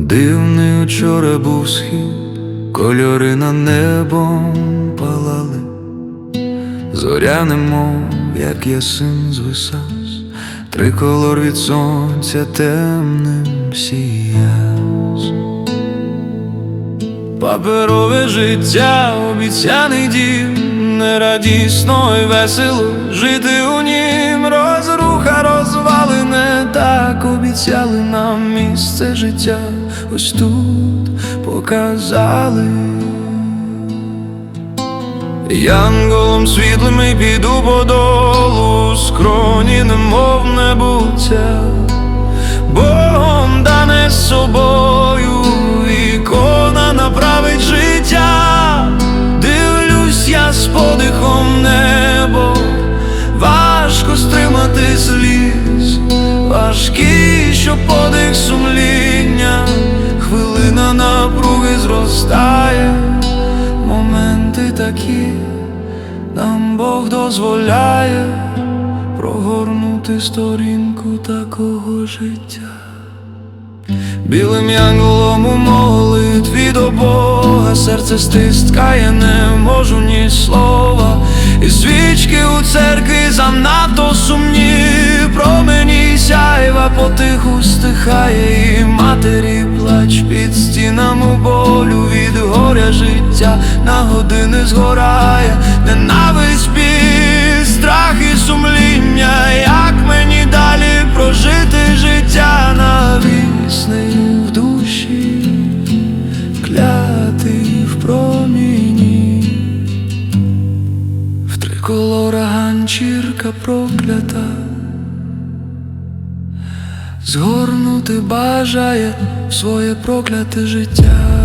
Дивний учора був схід, кольори на небом палали, зоря немов, як ясин звисав, триколор від сонця темним сіяс. Паперове життя, обіцяний дім, нерадісно і весело жити у нім, обіцяли нам місце життя, ось тут показали. Янголом світлим піду по долу, скроні немов небуття, зростає, моменти такі нам Бог дозволяє прогорнути сторінку такого життя. Білим янголом у молитві до Бога серце стискає, не можу ні слова, і свічки у церкві занадто сумні, плач під стінами болю від горя життя на години згорає, ненависть біль, страх і сумління, як мені далі прожити життя навісний в душі, клятий в проміні, в триколора ганчірка проклята, згорнути бажає в своє прокляте життя.